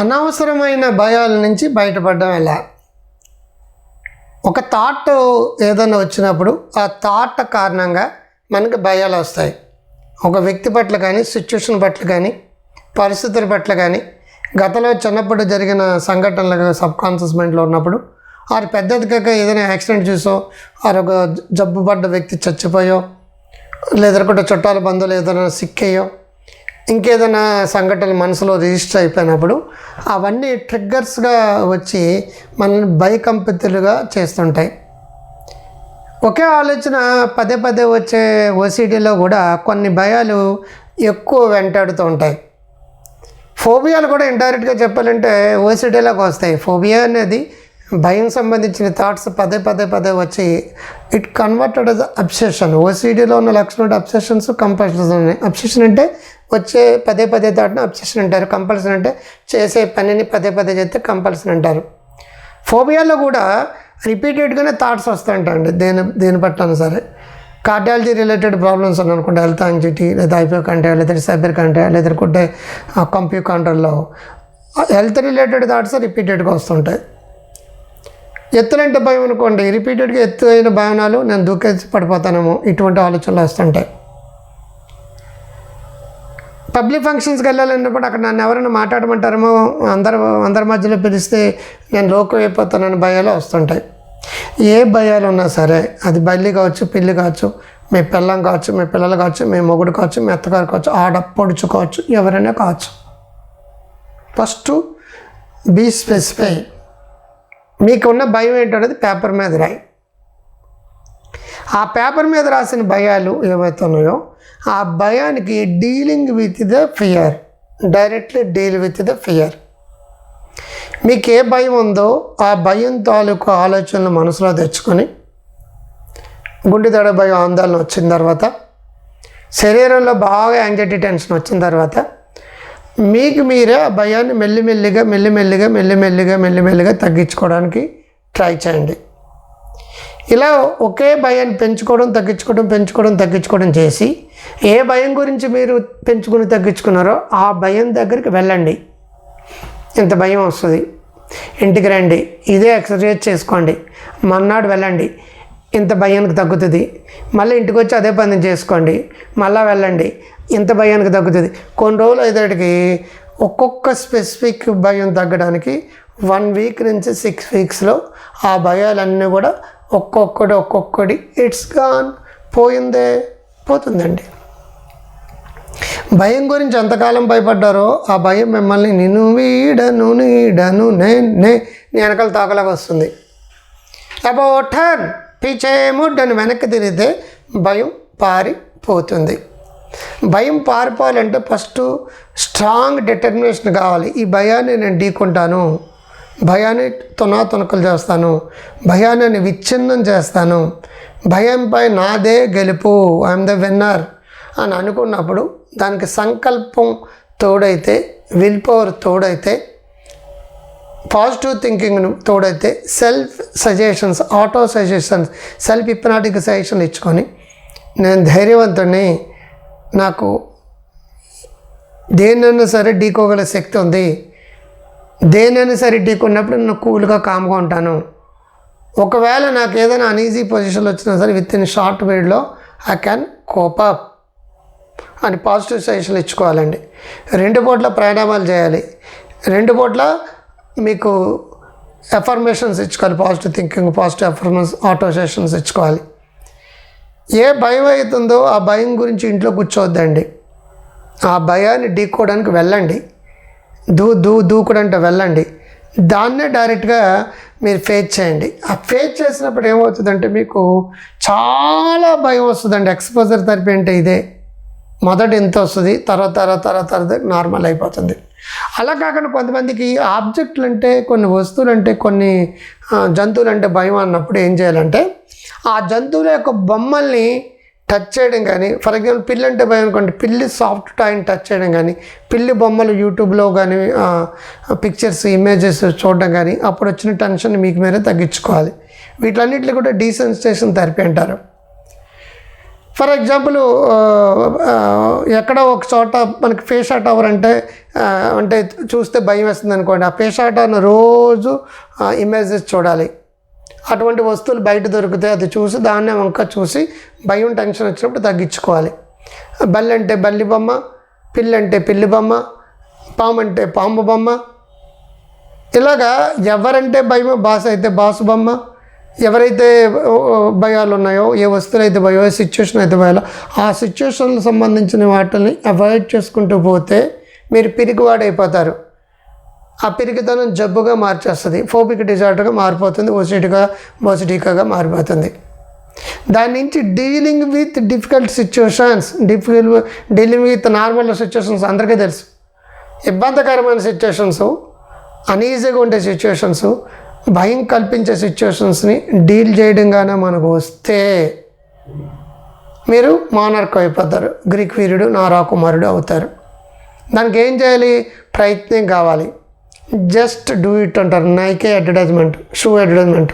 అనవసరమైన భయాల నుంచి బయటపడడం ఎలా? ఒక థాట్ ఏదైనా వచ్చినప్పుడు ఆ థాట్ కారణంగా మనకి భయాలు వస్తాయి. ఒక వ్యక్తి పట్ల కానీ సిచ్యువేషన్ పట్ల కానీ పరిస్థితుల పట్ల కానీ గతంలో చిన్నప్పుడు జరిగిన సంఘటనలు సబ్ కాన్షియస్ మైండ్లో ఉన్నప్పుడు ఆరు పెద్దదిగా ఏదైనా యాక్సిడెంట్ చూసో ఆరు ఒక జబ్బు పడ్డ వ్యక్తి చచ్చిపోయో లేదనుకుంటే చుట్టాల బంధువులు ఏదైనా సిక్ అయ్యో ఇంకేదైనా సంఘటనలు మనసులో రిజిస్టర్ అయిపోయినప్పుడు అవన్నీ ట్రిగ్గర్స్గా వచ్చి మనల్ని భయకంపితులుగా చేస్తుంటాయి. ఒకే ఆలోచన పదే పదే వచ్చే ఓసిడీలో కూడా కొన్ని భయాలు ఎక్కువ వెంటాడుతూ ఉంటాయి. ఫోబియాలు కూడా ఇండైరెక్ట్గా చెప్పాలంటే ఓసిడీలోకి వస్తాయి. ఫోబియా అనేది భయం సంబంధించిన థాట్స్ పదే పదే పదే వచ్చి ఇట్ కన్వర్టెడ్ అస్ అబ్సెషన్ ఓసిడీలో ఉన్న లక్షణం అబ్సెషన్స్ కంపల్షన్స్ ఉన్నాయి అబ్సెషన్ అంటే వచ్చే పదే పదే దాటిన అబ్జెక్షన్ అంటారు. కంపల్సరీ అంటే చేసే పనిని పదే పదే చేస్తే కంపల్సరీ అంటారు. ఫోబియాలో కూడా రిపీటెడ్గానే థాట్స్ వస్తుంటాయండి దేని దేని పట్ల సరే. కార్డియాలజీ రిలేటెడ్ ప్రాబ్లమ్స్ ఉన్నాయి అనుకుంటే హెల్త్ యాంగ్జైటీ లేదా ఐపీఓ కంటే లేదా సైబర్ కంటే లేదా అనుకుంటే కంప్యూ కంట్రోల్లో. హెల్త్ రిలేటెడ్ థాట్స్ రిపీటెడ్గా వస్తుంటాయి. ఎత్తులంటే భయం అనుకోండి. రిపీటెడ్గా ఎత్తు అయిన భయానాలు నేను దూకేసి పడిపోతానేమో. ఇటువంటి ఆలోచనలు వస్తుంటాయి. పబ్లిక్ ఫంక్షన్స్కి వెళ్ళాలన్నప్పుడు అక్కడ నన్ను ఎవరైనా మాట్లాడమంటారేమో అందరు అందరి మధ్యలో పిలిస్తే నేను లోకం అయిపోతానని భయాలు వస్తుంటాయి. ఏ భయాలు ఉన్నా సరే అది బల్లి కావచ్చు పిల్లి కావచ్చు మీ పిల్లం కావచ్చు మీ పిల్లలు కావచ్చు మీ మొగుడు కావచ్చు మీ అత్తగారు కావచ్చు ఆడ పొడుచుకోవచ్చు ఎవరైనా కావచ్చు. First be specify. మీకున్న భయం ఏంటనేది పేపర్ మీద రాయి. ఆ పేపర్ మీద రాసిన భయాలు ఏవైతే ఉన్నాయో ఆ భయానికి dealing with the fear directly deal with the fear. మీకు ఏ భయం ఉందో ఆ భయం తాలూకు ఆలోచనలు మనసులో తెచ్చుకొని గుండెదడ భయం ఆందోళన వచ్చిన తర్వాత శరీరంలో బాగా యాంగ్జైటీ టెన్షన్ వచ్చిన తర్వాత మీకు మీరే ఆ భయాన్ని మెల్లిమెల్లిగా మెల్లిమెల్లిగా మెల్లిమెల్లిగా మెల్లిమెల్లిగా తగ్గించుకోవడానికి ట్రై చేయండి. ఇలా ఒకే భయాన్ని పెంచుకోవడం తగ్గించుకోవడం పెంచుకోవడం తగ్గించుకోవడం చేసి ఏ భయం గురించి మీరు పెంచుకుని తగ్గించుకున్నారో ఆ భయం దగ్గరికి వెళ్ళండి. ఇంత భయం వస్తుంది? ఇంటికి రండి. ఇదే ఎక్సర్సైజ్ చేసుకోండి. మర్నాడు వెళ్ళండి. ఇంత భయానికి తగ్గుతుంది. మళ్ళీ ఇంటికి వచ్చి అదే పని చేసుకోండి. మళ్ళీ వెళ్ళండి. ఇంత భయానికి తగ్గుతుంది. కొన్ని రోజులు అయ్యేటికి ఒక్కొక్క స్పెసిఫిక్ భయం తగ్గడానికి వన్ వీక్ నుంచి సిక్స్ వీక్స్లో ఆ భయాలన్నీ కూడా ఒక్కొక్కటి ఒక్కొక్కటి ఇట్స్ గాన్ పోయిందే పోతుందండి. భయం గురించి ఎంతకాలం భయపడ్డారో ఆ భయం మిమ్మల్ని నిన్ను వీడను నీడను నే నే నీ వెనకాల తాకలాగా వస్తుంది. About turn! పీచే అని వెనక్కి తిరిగితే భయం పారిపోతుంది. భయం పారిపోవాలంటే ఫస్ట్ స్ట్రాంగ్ డిటర్మినేషన్ కావాలి. ఈ భయాన్ని నేను ఢీకుంటాను. భయాన్ని తునా తునకలు చేస్తాను. భయాన్ని విచ్ఛిన్నం చేస్తాను. భయంపై నాదే గెలుపు. ఐఎమ్ ద విన్నర్ అని అనుకున్నప్పుడు దానికి సంకల్పం తోడైతే విల్ పవర్ తోడైతే పాజిటివ్ థింకింగ్ తోడైతే self suggestions auto suggestions self hypnotic suggestion ఇచ్చుకొని నేను ధైర్యవంతుడిని నాకు దేనైనా సరే ఢీకోగల శక్తి ఉంది. దేనైనా సరే ఢీకొన్నప్పుడు నేను కూల్గా కామ్గా ఉంటాను. ఒకవేళ నాకు ఏదైనా అన్ఈజీ పొజిషన్లో వచ్చినా సరే విత్ ఇన్ షార్ట్ పీరియడ్లో ఐ క్యాన్ కోప్ అప్ అని పాజిటివ్ సజెషన్లు ఇచ్చుకోవాలండి. రెండు పూట్ల ప్రాణాయామాలు చేయాలి. రెండు పూట్ల మీకు ఎఫర్మేషన్స్ ఇచ్చుకోవాలి positive thinking positive affirmations auto sessions ఇచ్చుకోవాలి. ఏ భయం అవుతుందో ఆ భయం గురించి ఇంట్లో కూర్చోవద్దండి. ఆ భయాన్ని ఢీక్కోవడానికి వెళ్ళండి. దూ దూ దూకుడంటే వెళ్ళండి. దాన్నే డైరెక్ట్గా మీరు ఫేస్ చేయండి. ఆ ఫేస్ చేసినప్పుడు ఏమవుతుందంటే మీకు చాలా భయం వస్తుందండి. ఎక్స్పోజర్ థెరపీ అంటే ఇదే. మొదట ఎంత వస్తుంది? తర్వాత తర్వాత తర్వాత తర్వాత నార్మల్ అయిపోతుంది. అలా కాకుండా కొంతమందికి ఆబ్జెక్టులు అంటే కొన్ని వస్తువులు అంటే కొన్ని జంతువులు అంటే భయం అన్నప్పుడు ఏం చేయాలంటే ఆ జంతువుల యొక్క బొమ్మల్ని టచ్ చేయడం కానీ ఫర్ ఎగ్జాంపుల్ పిల్లి అంటే భయం అనుకోండి పిల్లి సాఫ్ట్ టాయ్ని టచ్ చేయడం కానీ పిల్లి బొమ్మలు యూట్యూబ్లో కానీ పిక్చర్స్ ఇమేజెస్ చూడడం కానీ అప్పుడు వచ్చిన టెన్షన్ మీకు మీరే తగ్గించుకోవాలి. వీటన్నిటిని కూడా డీసెన్సిటేషన్ థెరపీ అంటారు. ఫర్ ఎగ్జాంపుల్ ఎక్కడో ఒక చోట మనకి పేషాట్ అవర్ అంటే అంటే చూస్తే భయం వేస్తుంది అనుకోండి. ఆ పేషాట్ టవర్ను రోజు ఇమేజెస్ చూడాలి. అటువంటి వస్తువులు బయట దొరికితే అది చూసి దాన్నే వంక చూసి భయం టెన్షన్ వచ్చినప్పుడు తగ్గించుకోవాలి. బల్లి అంటే బల్లి బొమ్మ పిల్లి అంటే పిల్లి బొమ్మ పాము అంటే పాము బొమ్మ. ఇలాగా ఎవరంటే భయమో బాస్ అయితే బాసు బొమ్మ ఎవరైతే భయాలు ఉన్నాయో ఏ వస్తువులు అయితే భయో ఏ సిచ్యువేషన్ అయితే భయాలో ఆ సిచ్యువేషన్కి సంబంధించిన వాటిని అవాయిడ్ చేసుకుంటూ పోతే మీరు పిరిగివాడైపోతారు ఆ పిరిగితనం జబ్బుగా మార్చేస్తుంది ఫోబిక్ డిజార్డర్గా మారిపోతుంది ఓసిటిగా ఓసిటికాగా మారిపోతుంది. దాని నుంచి dealing with difficult situations difficult dealing with normal situations అందరికీ తెలుసు. ఇబ్బందికరమైన సిచ్యువేషన్స్ అనీజీగా ఉండే సిచ్యువేషన్స్ భయం కల్పించే సిచ్యువేషన్స్ని డీల్ చేయడంగానే మనకు వస్తే మీరు మానర్క్ అయిపోతారు. గ్రీక్ వీరుడు నా రాకుమారుడు అవుతారు. దానికి ఏం చేయాలి? ప్రయత్నం కావాలి. జస్ట్ డూ ఇట్ అంటారు. Nike advertisement shoe advertisement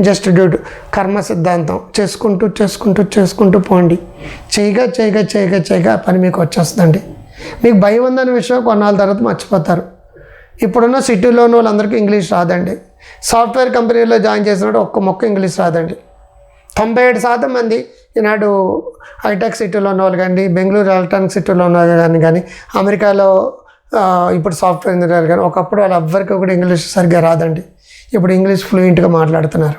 just do it కర్మ సిద్ధాంతం. చేసుకుంటూ చేసుకుంటూ చేసుకుంటూ పోండి. చేయగా చేయగా చేయగా చేయగా పని మీకు వచ్చేస్తుందండి. మీకు భయం ఉందనే విషయం కొన్నాళ్ళ తర్వాత మర్చిపోతారు. ఇప్పుడున్న సిటీలోని వాళ్ళందరికీ ఇంగ్లీష్ రాదండి. సాఫ్ట్వేర్ కంపెనీలో జాయిన్ చేసినప్పుడు ఒక్క మొక్క ఇంగ్లీష్ రాదండి. తొంభై ఏడు శాతం మంది ఈనాడు హైటెక్ సిటీలో ఉన్న వాళ్ళు కానీ బెంగళూరు ఎలక్ట్రానిక్ సిటీలో ఉన్న వాళ్ళు కానీ కానీ అమెరికాలో ఇప్పుడు సాఫ్ట్వేర్ ఇంజనీర్ కానీ ఒకప్పుడు వాళ్ళు ఎవ్వరికి కూడా ఇంగ్లీష్ సరిగ్గా రాదండి. ఇప్పుడు ఇంగ్లీష్ ఫ్లూయెంట్గా మాట్లాడుతున్నారు.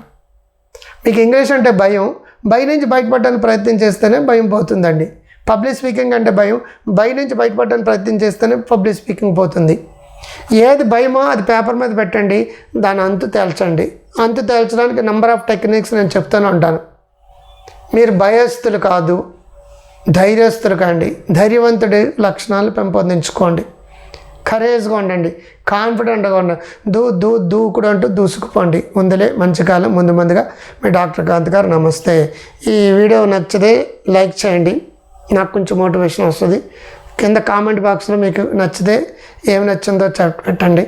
మీకు ఇంగ్లీష్ అంటే భయం. భయం నుంచి బయటపడడానికి ప్రయత్నం చేస్తేనే భయం పోతుందండి. పబ్లిక్ స్పీకింగ్ అంటే భయం. భయం నుంచి బయటపడడానికి ప్రయత్నం చేస్తేనే పబ్లిక్ స్పీకింగ్ పోతుంది. ఏది భయమో అది పేపర్ మీద పెట్టండి దాని అంతు తేల్చండి. అంతు తేల్చడానికి నెంబర్ ఆఫ్ టెక్నిక్స్ నేను చెప్తూనే ఉంటాను మీరు భయస్థులు కాదు ధైర్యస్తులు కాండి. ధైర్యవంతుడి లక్షణాలు పెంపొందించుకోండి. కరేజ్గా ఉండండి. కాన్ఫిడెంట్గా ఉండండి దూ దూ దూకుడు అంటూ దూసుకుపోండి. ముందులే మంచి కాలం ముందు ముందుగా మీ డాక్టర్ కాంత్ గారు నమస్తే. ఈ వీడియో నచ్చితే లైక్ చేయండి. నాకు కొంచెం మోటివేషన్ వస్తుంది. కింద కామెంట్ బాక్స్లో మీకు నచ్చితే ఏమి నచ్చిందో చెప్ పెట్టండి.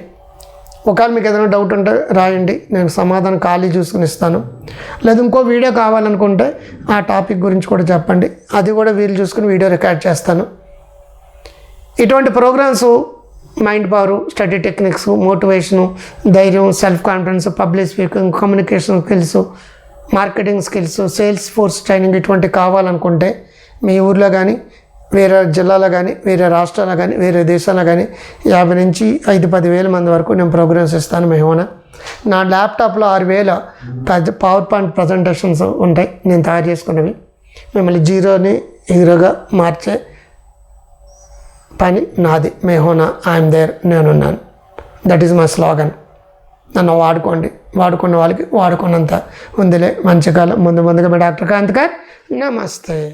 ఒకవేళ మీకు ఏదైనా డౌట్ ఉంటే రాయండి. నేను సమాధానం ఖాళీ చూసుకుని ఇస్తాను. లేదు ఇంకో వీడియో కావాలనుకుంటే ఆ టాపిక్ గురించి కూడా చెప్పండి. అది కూడా వీలు చూసుకుని వీడియో రికార్డ్ చేస్తాను. ఇటువంటి programs mind power study techniques motivation ధైర్యం self confidence public speaking communication skills marketing skills sales force training ఇటువంటి కావాలనుకుంటే మీ ఊర్లో కానీ వేరే జిల్లాలో కానీ వేరే రాష్ట్రాల్లో కానీ వేరే దేశాల్లో కానీ యాభై నుంచి ఐదు పది వేల మంది వరకు నేను ప్రోగ్రామ్స్ ఇస్తాను మేమోనా నా ల్యాప్టాప్లో ఆరు వేల పవర్ పాయింట్ ప్రజెంటేషన్స్ ఉంటాయి నేను తయారు చేసుకున్నవి మిమ్మల్ని జీరోని హీరోగా మార్చే పని నాది. మేహోనా ఐఎమ్ దేర్ నేనున్నాను. That is my slogan. నన్ను వాడుకోండి. వాడుకున్న వాళ్ళకి వాడుకున్నంత ఉందిలే. మంచి కాలం. ముందు ముందుగా మీ డాక్టర్ కాంత్ గారు. నమస్తే.